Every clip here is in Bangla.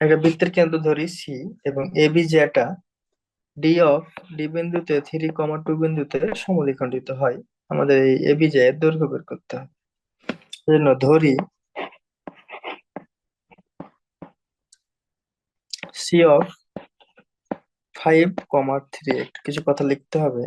একটা বৃত্তের কেন্দ্র ধরি সি এবং এ বি যেটা ডি অফ ডি বিন্দুতে থ্রি কমা টু বিন্দুতে সমদ্বিখণ্ডিত হয়। আমাদের এই এবি যে দৈর্ঘ্য বের করতে হবে। জন্য ধরি C of five comma three একটু কিছু কথা লিখতে হবে।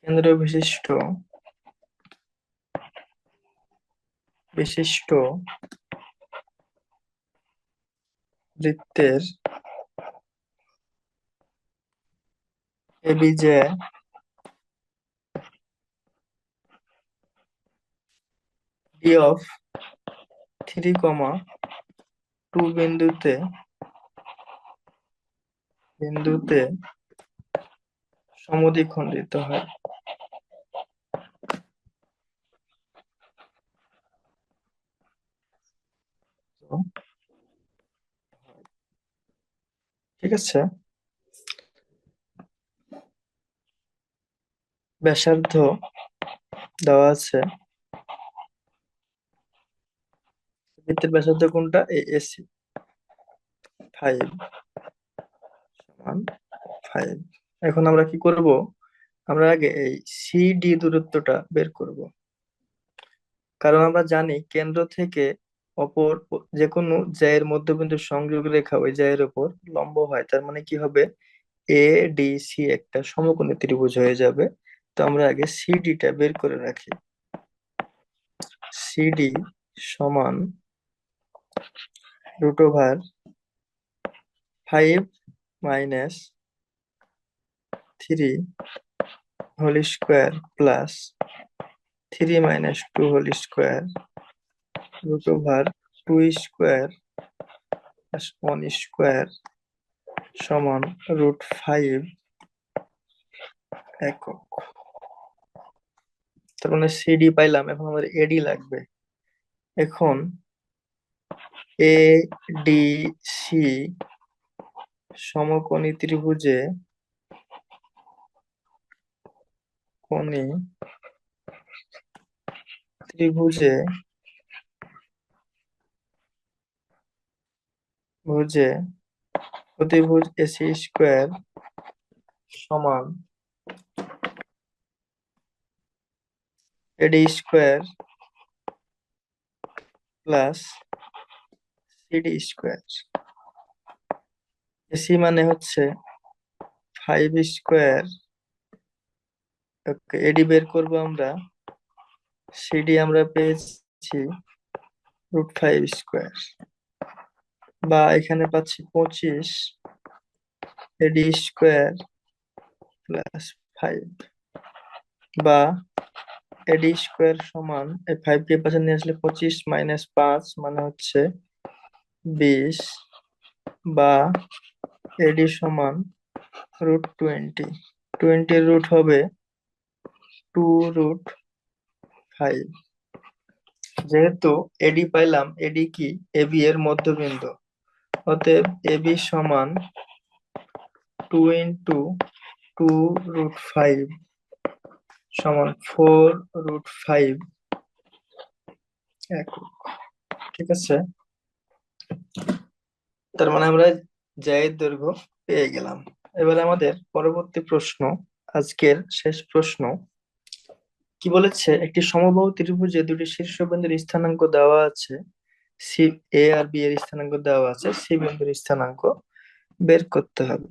কেন্দ্র বিশিষ্ট বিশিষ্ট বৃত্তের এবি যে D of three comma two বিন্দুতে বিন্দুতে সমদ্বিখণ্ডিত হয়। ঠিক আছে? ব্যাসার্ধ দেওয়া আছে। বৃত্তের ব্যাসার্ধ কোনটা? এসি ফাইভ সমান ফাইভ। এখন আমরা কি করব? আমরা আগে এই সিডি দূরত্বটা বের করব। কারণ আমরা জানি কেন্দ্র থেকে অপর যে কোনো জায়ের মধ্যবিন্দু সংযোগ রেখা ওই জায়ের উপর লম্ব হয়। তার মানে কি হবে? এ ডি সি একটা সমকোণী ত্রিভুজ হয়ে যাবে। তো আমরা আগে সিডিটা বের করে রাখি। সিডি সমান root over five minus three whole square plus three minus two whole square root over two square plus one square সমান রুট ফাইভ একক। তার মানে সিডি পাইলাম, এখন আমাদের এডি লাগবে। এখন এ ডি সি সমকোণী ত্রিভুজে কোণী ত্রিভুজে ভুজে প্রতিভুজ এসি স্কোয়ার সমান AD square plus CD square. AC মানে হচ্ছে ফাইভ স্কোয়ার। এডি বের করব আমরা। সিডি আমরা পেয়েছি রুট ফাইভ স্কোয়ার। বা এখানে পাচ্ছি পঁচিশ এডি স্কোয়ার প্লাস ফাইভ বা এডি স্কোয়ার সমান, এই ফাইভ কে পাশে নিয়ে আসলে পঁচিশ মাইনাস পাঁচ মানে হচ্ছে বিশ বা এডি সমান রুট টোয়েন্টি টোয়েন্টির রুট হবে টু রুট ফাইভ যেহেতু এডি পাইলাম এডি কি এবি এর মধ্যবিন্দু? অতএব এবি সমান two into two root five সমান ফোর রুট ফাইভ একক ঠিক আছে? তার মানে আমরা জায়ের দৈর্ঘ্য পেয়ে গেলাম। এবার আমাদের পরবর্তী প্রশ্ন, আজকের শেষ প্রশ্ন। কি বলেছে? একটি সমবাহু ত্রিভুজে দুটি শীর্ষবিন্দুর স্থানাঙ্ক দেওয়া আছে। সি এ আর বি এর স্থানাঙ্ক দেওয়া আছে সি বিন্দুর স্থানাঙ্ক বের করতে হবে।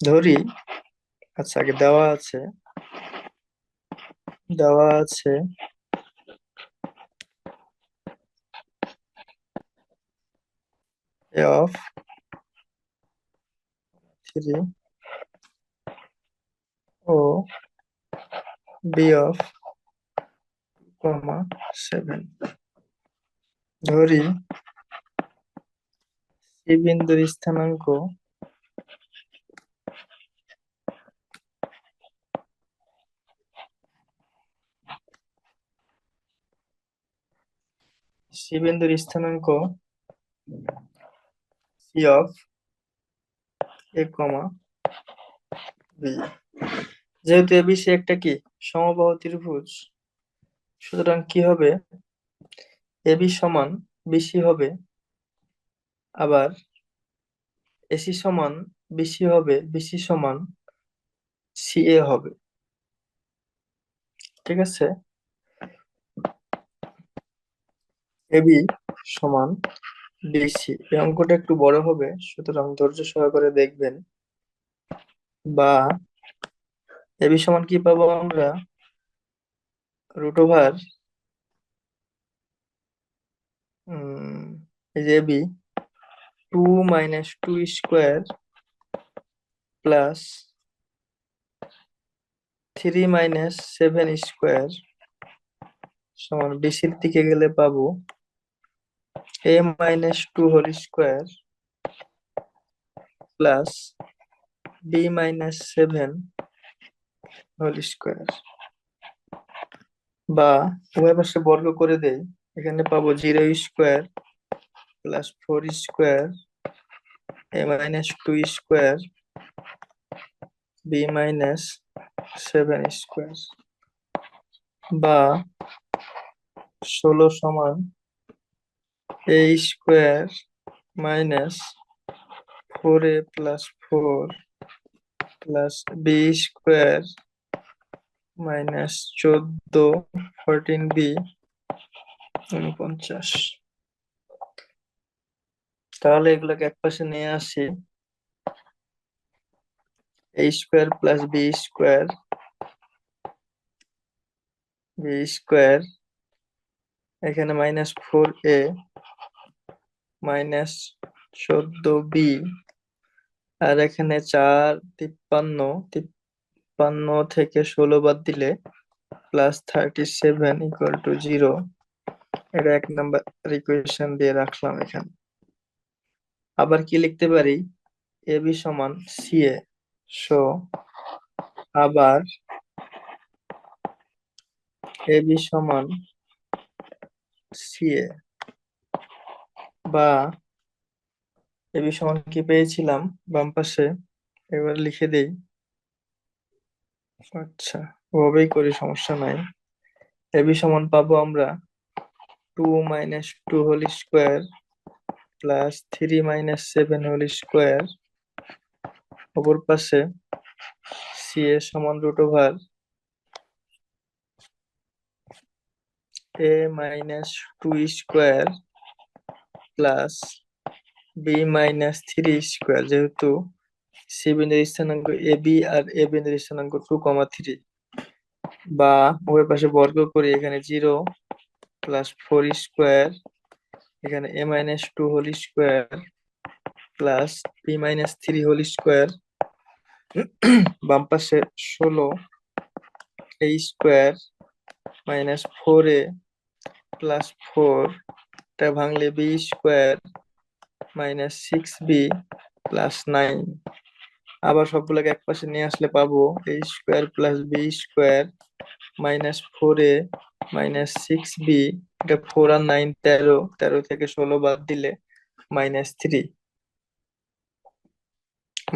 ধরি আচ্ছা আগে দেওয়া আছে দেওয়া আছে এ অফ থ্রি ও বি অফ কমা সেভেন ধরি। সি বিন্দুর স্থানাঙ্ক সি বিন্দুর স্থানাঙ্ক C of A comma B. যেহেতু একটা কি? সমবাহু ত্রিভুজ। সুতরাং কি হবে? এবি সমান বেশি হবে, আবার এসি সমান বেশি হবে বেশি সমান সিএ হবে। ঠিক আছে? এবি সমান বিসি এই অঙ্কটা একটু বড় হবে, সুতরাং ধৈর্য সহকারে দেখবেন। বা এবি সমান কি পাবো আমরা? রুট ওভার এই AB two minus two square plus three minus seven square সমান বিসির দিকে গেলে পাবো A minus two whole square plus B minus seven whole square বা উভয় পাশে বর্গ করে দেই, এখানে পাবো zero square plus four square A minus two square B minus seven square বা ষোলো সমান A square minus four A plus four plus B square minus চোদ্দ ফোরটিন বি উনপঞ্চাশ। তাহলে এগুলোকে এক পাশে নিয়ে আসি। A square plus B square B square এখানে মাইনাস ফোর এ মাইনাস চোদ্দ বি আর এখানে চার তিপ্পান্ন তিপ্পান্ন থেকে ষোলো বাদ দিলে plus thirty seven equal to zero এটা এক নাম্বার ইকুয়েশন দিয়ে রাখলাম এখানে। আবার কি লিখতে পারি? এ বি সমান সি এ। সো, আবার এ বি সমান সি এ। বা, এ বি সমান কি পেয়েছিলাম বাম পাশে? এবার লিখে দেই। আচ্ছা ওভাবেই করি, সমস্যা নাই। এ বি সমান পাবো আমরা two minus two whole square plus three minus seven whole square অপর পাশে সি এ সমান root over A minus two square plus B minus three square যেহেতু সি বিন্দুর স্থানাঙ্ক এ বি আর এ বিন্দুর স্থানাঙ্ক টু কমা থ্রি বা উভয় পাশে বর্গ করি, এখানে জিরো প্লাস ফোর স্কোয়ার এখানে A minus two whole square plus B minus three whole square বাম পাশে ষোলো A square minus four A plus four টা ভাঙলে B square minus six B plus nine আবার সবগুলোকে এক পাশে নিয়ে আসলে পাবো A square plus B square minus four A minus six B এটা ফোর আর নাইন তেরো তেরো থেকে ষোলো বাদ দিলে minus three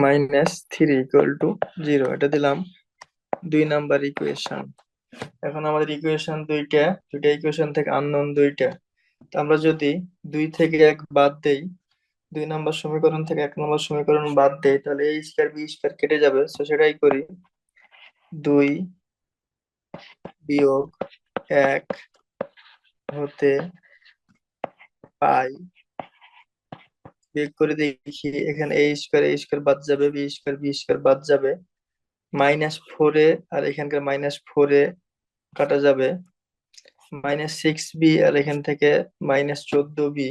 minus three equal to zero এটা দিলাম দুই নাম্বার ইকুয়েশন এখন আমাদের ইকুয়েশন দুইটা দুইটা ইকুয়েশন থেকে আননোন দুইটা। তো আমরা যদি দুই থেকে এক বাদ দেই, দুই নাম্বার সমীকরণ থেকে এক নম্বর সমীকরণ বাদ দেই, তাহলে এই স্কয়ার বি স্কয়ার কেটে যাবে। তো সেটাই করি। দুই বিয়োগ এক হতে পাই। বিয়োগ করে দেখি, এখানে এ স্কয়ার এ স্কয়ার বাদ যাবে বি স্কয়ার বি স্কয়ার বাদ যাবে। মাইনাস ফোর আর এখানকার মাইনাস ফোর কাটা যাবে। মাইনাস সিক্স বি আর এখান থেকে মাইনাস চোদ্দ বি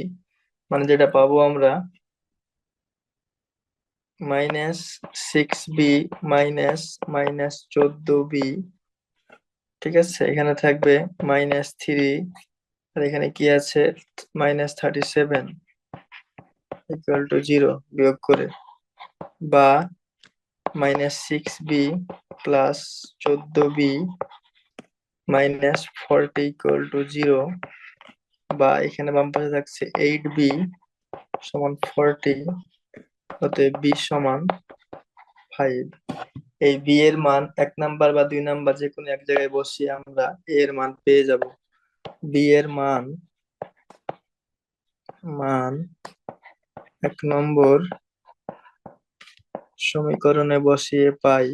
মানে যেটা পাবো আমরা minus six B minus minus চোদ্দ বি ঠিক আছে? এখানে থাকবে মাইনাস থ্রি আর এখানে কি আছে? Minus thirty seven equal to zero বিয়োগ করে বা মাইনাস সিক্স বি প্লাস চোদ্দ B minus forty equal to zero বা এখানে বাম পাশে থাকছে এইট বি সমান ফোরটি অতএব বি সমান ফাইভ এই বি এর মান এক নাম্বার বা দুই নাম্বার যে কোনো এক জায়গায় বসিয়ে আমরা এর মান পেয়ে যাব। বি এর মান মান এক নম্বর সমীকরণে বসিয়ে পাই।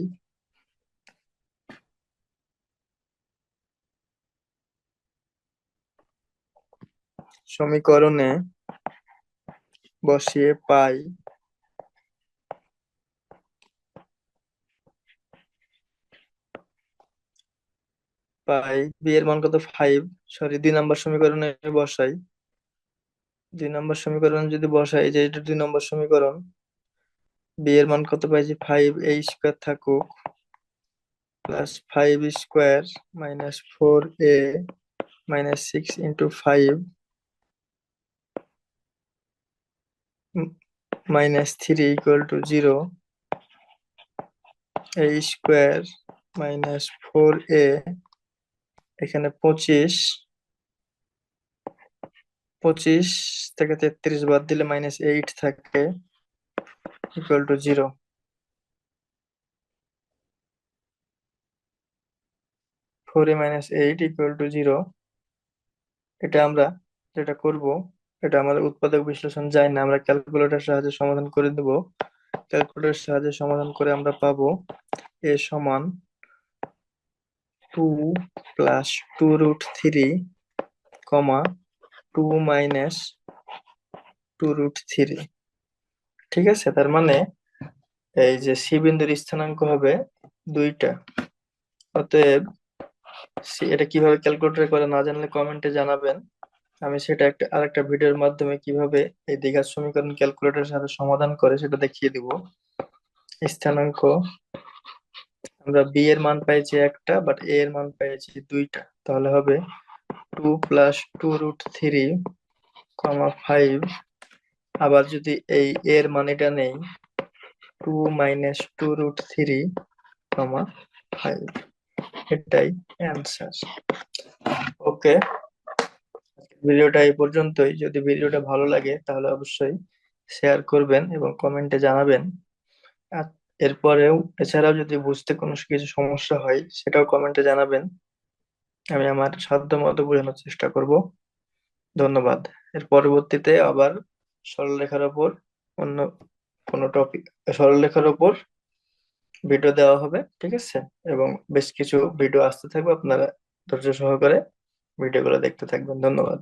সমীকরণে বসিয়ে পাই। পাই বি এর মান কত? ফাইভ সরি দুই নম্বর সমীকরণে বসাই। দুই নম্বর সমীকরণ যদি বসাই, যে এটা দুই নম্বর সমীকরণ বি এর মান কত পাইছি ফাইভ এ স্কোয়ার থাকুক plus five square minus four A minus six into five minus three equal to zero A square minus four A এখানে পঁচিশ পঁচিশ থেকে তেত্রিশ বাদ দিলে মাইনাস এইট থাকে equal to zero four minus eight equal to zero এটা আমরা যেটা করব, এটা আমাদের উৎপাদক বিশ্লেষণ যায় না, আমরা ক্যালকুলেটর সাহায্যে সমাধান করে দেব। ক্যালকুলেটর সাহায্যে সমাধান করে আমরা পাবো এ সমান two plus two root three comma two minus two root three ঠিক আছে? তার মানে এই যে সি বিন্দুর স্থানাঙ্ক হবে দুইটা। অতএব এটা কীভাবে ক্যালকুলেটর করে না জানলে কমেন্টে জানাবেন। আমি সেটা একটা, আরেকটা ভিডিওর মাধ্যমে কীভাবে এই দ্বিঘাত সমীকরণ ক্যালকুলেটরের সাথে সমাধান করে সেটা দেখিয়ে দিব। স্থানাঙ্ক আমরা বি এর মান পাইছি একটা বাট এ এর মান পাইছি দুইটা। তাহলে হবে two plus two root three comma five আবার যদি এই এর মান এটা নেই two minus two root three comma five এটাই অ্যান্সার ওকে ভিডিওটা এই পর্যন্তই। যদি ভিডিওটা ভালো লাগে, তাহলে অবশ্যই শেয়ার করবেন এবং কমেন্টে জানাবেন। এরপরেও, এছাড়াও যদি বুঝতে কোনো কিছু সমস্যা হয়, সেটাও কমেন্টে জানাবেন। আমি আমার সাধ্য মতো বোঝানোর চেষ্টা করব। ধন্যবাদ। এর পরবর্তীতে আবার সরলরেখার ওপর অন্য কোনো টপিক সরলরেখার ওপর ভিডিও দেওয়া হবে, ঠিক আছে? এবং বেশ কিছু ভিডিও আসতে থাকবে আপনারা ধৈর্য সহকারে ভিডিওগুলো দেখতে থাকবেন। ধন্যবাদ।